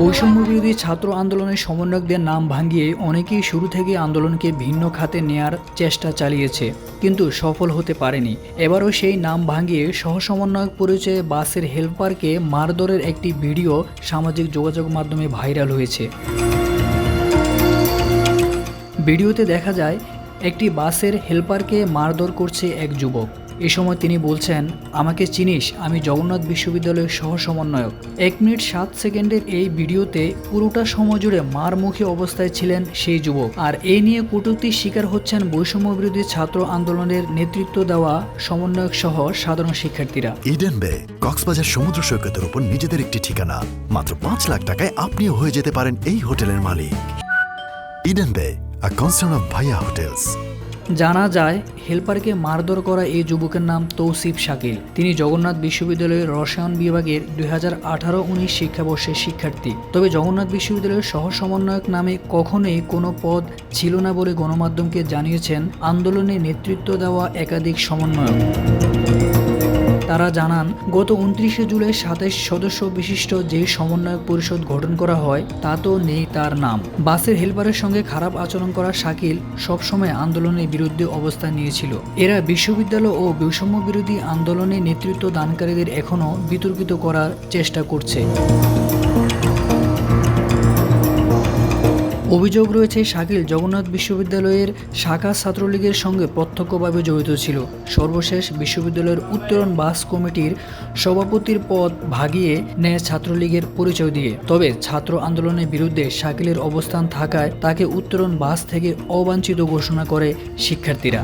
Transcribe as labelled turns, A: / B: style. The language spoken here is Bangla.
A: বৈষম্য বিরোধী ছাত্র আন্দোলনের সমন্বয়কদের নাম ভাঙিয়ে অনেকেই শুরু থেকে আন্দোলনকে ভিন্ন খাতে নেয়ার চেষ্টা চালিয়েছে কিন্তু সফল হতে পারেনি। এবারও সেই নাম ভাঙিয়ে সহসমন্বয়ক পরিচয়ে বাসের হেল্পারকে মারধরের একটি ভিডিও সামাজিক যোগাযোগ মাধ্যমে ভাইরাল হয়েছে। ভিডিওতে দেখা যায় একটি বাসের হেল্পারকে মারধর করছে এক যুবক। এ সময় তিনি বলছেন, আমাকে চিনিস, আমি জগন্নাথ বিশ্ববিদ্যালয়ের সহ সমন্বয়ক। এক মিনিট সাত সেকেন্ডের এই ভিডিওতে পুরোটা সময় জুড়ে মারমুখী অবস্থায় ছিলেন সেই যুবক। আর এ নিয়ে কটূক্তির শিকার হচ্ছেন বৈষম্য বিরোধী ছাত্র আন্দোলনের নেতৃত্ব দেওয়া সমন্বয়ক সহ সাধারণ শিক্ষার্থীরা।
B: ইডেন বে কক্সবাজার সমুদ্র সৈকতের উপর নিজেদের একটি ঠিকানা। মাত্র পাঁচ লাখ টাকায় আপনিও হয়ে যেতে পারেন এই হোটেলের মালিক। Eden Bay a concern of Bhaiya hotels
A: জানা যায়, হেলপারকে মারধর করা এই যুবকের নাম তৌসিফ শাকিল। তিনি জগন্নাথ বিশ্ববিদ্যালয়ের রসায়ন বিভাগের দুই হাজার আঠারো উনিশ শিক্ষাবর্ষের শিক্ষার্থী। তবে জগন্নাথ বিশ্ববিদ্যালয়ের সহ সমন্বয়ক নামে কখনোই কোনো পদ ছিল না বলে গণমাধ্যমকে জানিয়েছেন আন্দোলনে নেতৃত্ব দেওয়া একাধিক সমন্বয়ক। তারা জানান, গত উনত্রিশে জুলাই সাতাইশ সদস্য বিশিষ্ট যে সমন্বয়ক পরিষদ গঠন করা হয়, তা তো নেই তার নাম। বাসের হেলপারের সঙ্গে খারাপ আচরণ করা শাকিল সবসময় আন্দোলনের বিরুদ্ধে অবস্থান নিয়েছিল। এরা বিশ্ববিদ্যালয় ও বৈষম্য বিরোধী আন্দোলনে নেতৃত্ব দানকারীদের এখনও বিতর্কিত করার চেষ্টা করছে। অভিযোগ রয়েছে, শাকিল জগন্নাথ বিশ্ববিদ্যালয়ের শাখা ছাত্রলীগের সঙ্গে প্রত্যক্ষভাবে জড়িত ছিল। সর্বশেষ বিশ্ববিদ্যালয়ের উত্তরণ বাস কমিটির সভাপতির পদ ভাগিয়ে নেয় ছাত্রলীগের পরিচয় দিয়ে। তবে ছাত্র আন্দোলনের বিরুদ্ধে শাকিলের অবস্থান থাকায় তাকে উত্তরণ বাস থেকে অবাঞ্ছিত ঘোষণা করে শিক্ষার্থীরা।